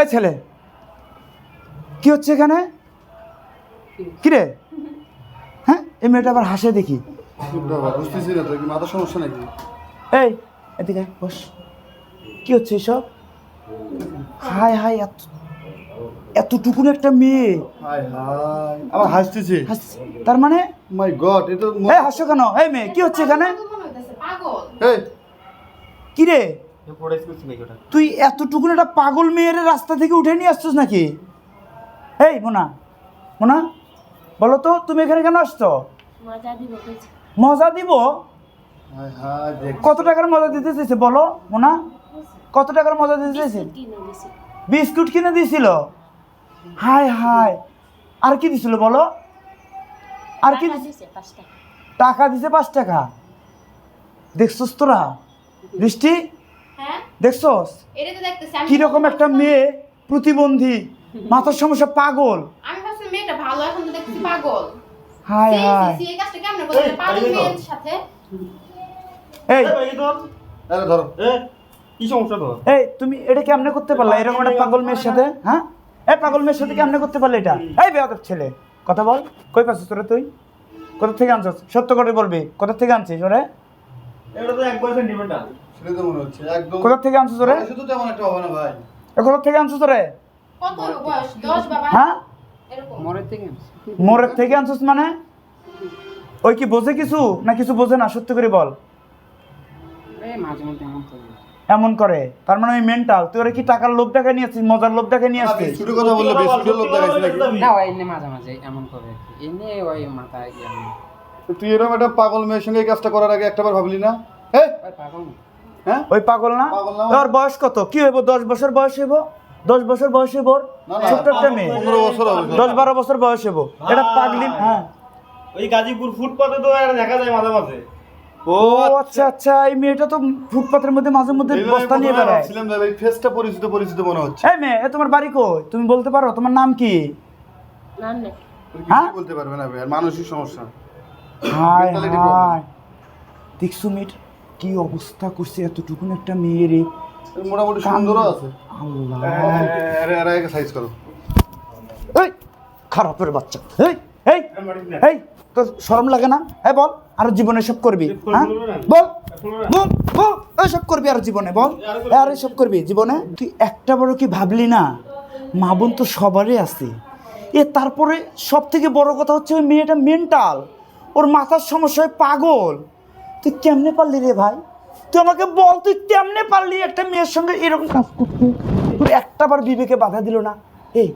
এই ছেলে কি হচ্ছে এখানে? কি রে হ্যাঁ এই মেয়েটা আবার হাসে দেখি। বাবা বুঝতেছি না তো কি মাথার সমস্যা নাকি? এই এদিকে বস। কি হচ্ছে এসব? হাই হাই এত এতটুকুন একটা মেয়ে। হাই হাই আবার হাসতেছে। তার মানে? মাই গড এটা এই হাসছো কেন? এই মেয়ে কি হচ্ছে এখানে? পাগল। এই। কি রে তুই এতটুকু একটা পাগল মেয়ের রাস্তা থেকে উঠে নিয়ে আসছিস নাকি? এই মোনা মোনা বলো তো তুমি এখানে কেন আসছো? মজা দিব কত টাকার মজা দিতে চাইছে বলো মোনা কত টাকার মজা দিতে চাইছে? বিস্কুট কিনে দিয়েছিল হাই হাই আর কি দিছিল বলো? আর কি টাকা দিছে? পাঁচ টাকা। টাকা দিছে পাঁচ টাকা। দেখছস তোরা? বৃষ্টি? দেখছস? দেখতেছি আমি কীরকম একটা মেয়ে প্রতিবন্ধী মাথার সমস্যা পাগল। আমি ভাবছি মেয়েটা ভালো এখন তো দেখতেছি পাগল। হাই হাই এই কাজটা কেমনে করতে মেয়ের সাথে। এই। আরে ধরো। কি সমস্যা তোর? এই তুমি এটা কেমনে করতে পারলা? এরকম একটা পাগল মেয়ের সাথে হ্যাঁ? এই পাগল মেয়ের সাথে কেমনে করতে পারলে এটা? এই বেয়াদব ছেলে। কথা বল। কই পাচ্ছিস তোরা তুই? কোথা থেকে আনছিস? সত্য করে বলবি। কোথা থেকে আনছিস ওরে? এটা তো একবার সেন্টিমেন্টাল সেটা তো মনে হচ্ছে একদম। কোথা থেকে আনছিস ওরে শুধু তেমন একটা হবে না ভাই। কোথা থেকে আনছিস ওরে কত বয়স? দশ বাবা? হ্যাঁ? এরকম। মোড়ের থেকে আনছিস মানে? ওই কি বোঝে কিছু? না কিছু বোঝে না? সত্যি করে বল। এমন করে। তার মানে ওই মেন্টাল তুই ওরা কি টাকার লোভ টাকা নিয়ে আসছিস? মজার লোভ টাকা নিয়ে আসছিস? ছোট কথা বললে বিস্কুটের লোক দেখাইছে নাকি? না ওই এমনি মাঝে মাঝে এমন করে এমনি ওই মাথায় তুই এরকম একটা পাগল মেয়ের সঙ্গে এই কাজটা করার আগে একটাবার ভাবলি না? হ্যাঁ পাগল না। হ্যাঁ? ওই পাগল না? ওর বয়স কত? কি হইব? দশ বছর বয়স হইব? দশ বছর বয়স হইব? ওর? না, না, ছোট্ট একটা মেয়ে। পনেরো বছর হবে দশ বারো বছর বয়স হইব। এটা পাগলি হ্যাঁ। ওই গাজীপুর ফুটপাতে তো দেখা যায় মাঝে মাঝে। ও আচ্ছা আচ্ছা এই মেয়েটা তো ফুটপাতের মধ্যে মাঝে মধ্যে বস্তা নিয়ে প্রথমে বেড়ায়। ভাবছিলাম এই ফেসটা পরিচিত পরিচিত মনে হচ্ছে। এই মেয়ে এ তোমার বাড়ি কই? তুমি বলতে পারো তোমার নাম কি? হ্যাঁ? বলতে পারবে না ভাই আর সমস্যা। problem. হাই দেখছ মেয়েটা? কি অবস্থা করছে এতটুকুন একটা মেয়ের মোটামুটি সুন্দরও আছে। আল্লাহ। আরে আরে সাইজ করো। এই খারাপের বাচ্চা। এই এই এই তোর শরম লাগে না? হ্যাঁ বল আর জীবনে সব করবি হ্যাঁ? বল বল বল এসব করবি আর জীবনে বল। আর এসব করবি জীবনে? তুই একটা বড় কি ভাবলি না? মা বোন তো সবারই আছে। এ তারপরে সব থেকে বড় কথা হচ্ছে ওই মেয়েটা মেন্টাল ওর মাথার সমস্যায় পাগল। তুই কেমনে পারলি রে ভাই? তুই আমাকে বল, তুই কেমনে পারলি একটা মেয়ের সঙ্গে এরকম কাজ করতে? তোর একটাবার বিবেকে বাধা দিল না? এই,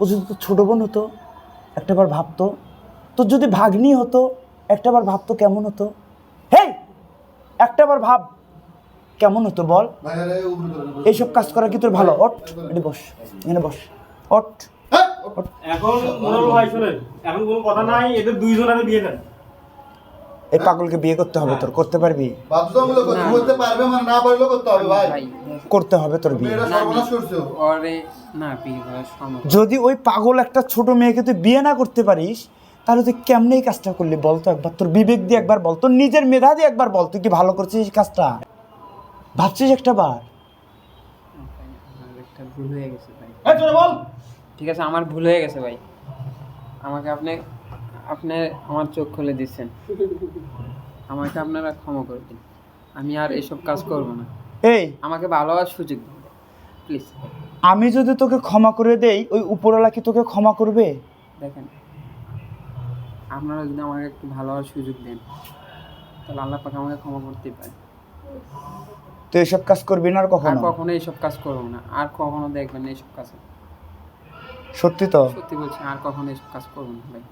ও যদি তোর ছোটো বোন হতো, একটাবার ভাবতো, তোর যদি ভাগ্নি হতো, একটাবার ভাবতো কেমন হতো? হেই, একটাবার ভাব, কেমন হতো বল? এইসব কাজ করা কি তোর ভালো? অট এটি বস, এখানে বস। অট এখন ভাই শোনেন, এখন কোনো কথা নাই, এদের দুইজনের বিয়ে দেন। এই পাগলকে বিয়ে করতে হবে তোর করতে পারবি? করতে বলতে পারবে মানে না পারলেও করতে হবে ভাই। ভাই করতে হবে তোর বিয়ে। যদি ওই পাগল একটা ছোট মেয়েকে তুই বিয়ে না করতে পারিস তাহলে তুই কেমনে এই কাজটা করলি বল তো একবার? তোর বিবেক দিয়ে একবার বল তোর নিজের মেধা দিয়ে একবার বল তুই কি ভালো করছিস এই কাজটা? ভাবছিস একটা বার? ভুল হয়ে গেছে ভাই। বল। ঠিক আছে আমার ভুল হয়ে গেছে ভাই। আমাকে আপনি আপনি আমার চোখ খুলে দিচ্ছেন। আমাকে আপনারা ক্ষমা করে দিন। আমি আর এসব কাজ করব না। এই। আমাকে ভালোবাসার সুযোগ দিন। প্লিজ। আমি যদি তোকে ক্ষমা করে দেই ওই উপরওয়ালা কি তোকে ক্ষমা করবে? দেখেন আপনারা যদি আমাকে একটু ভালোবাসার সুযোগ দেন তাহলে আল্লাহ পাক আমাকে ক্ষমা করতেই পারে তো এসব কাজ করবি না আর আর কখনো? কখনো এইসব কাজ করব না। আর কখনো দেখবেন না এইসব কাজ। সত্যি তো? সত্যি বলছি আর কখনো এইসব কাজ করব না ভাই।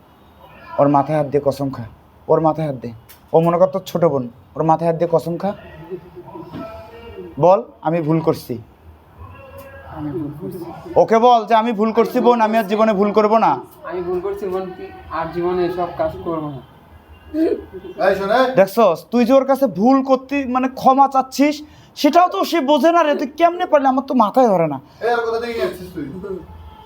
ওর মাথায় হাত দিয়ে কসম খা। ওর মাথায় হাত দে। ও মনে কর তোর ছোট বোন। ওর মাথায় হাত দিয়ে কসম খা। বল আমি ভুল করছি। আমি ভুল করছি। ওকে বল যে আমি ভুল করছি বোন আমি আর জীবনে ভুল করব না। আমি ভুল করছি বোন আর জীবনে এসব কাজ করব না। দেখছস তুই যে ওর কাছে ভুল করতে মানে ক্ষমা চাচ্ছিস সেটাও তো সে বোঝে না রে তুই কেমনে পারলি? আমার তো মাথায় ধরে না।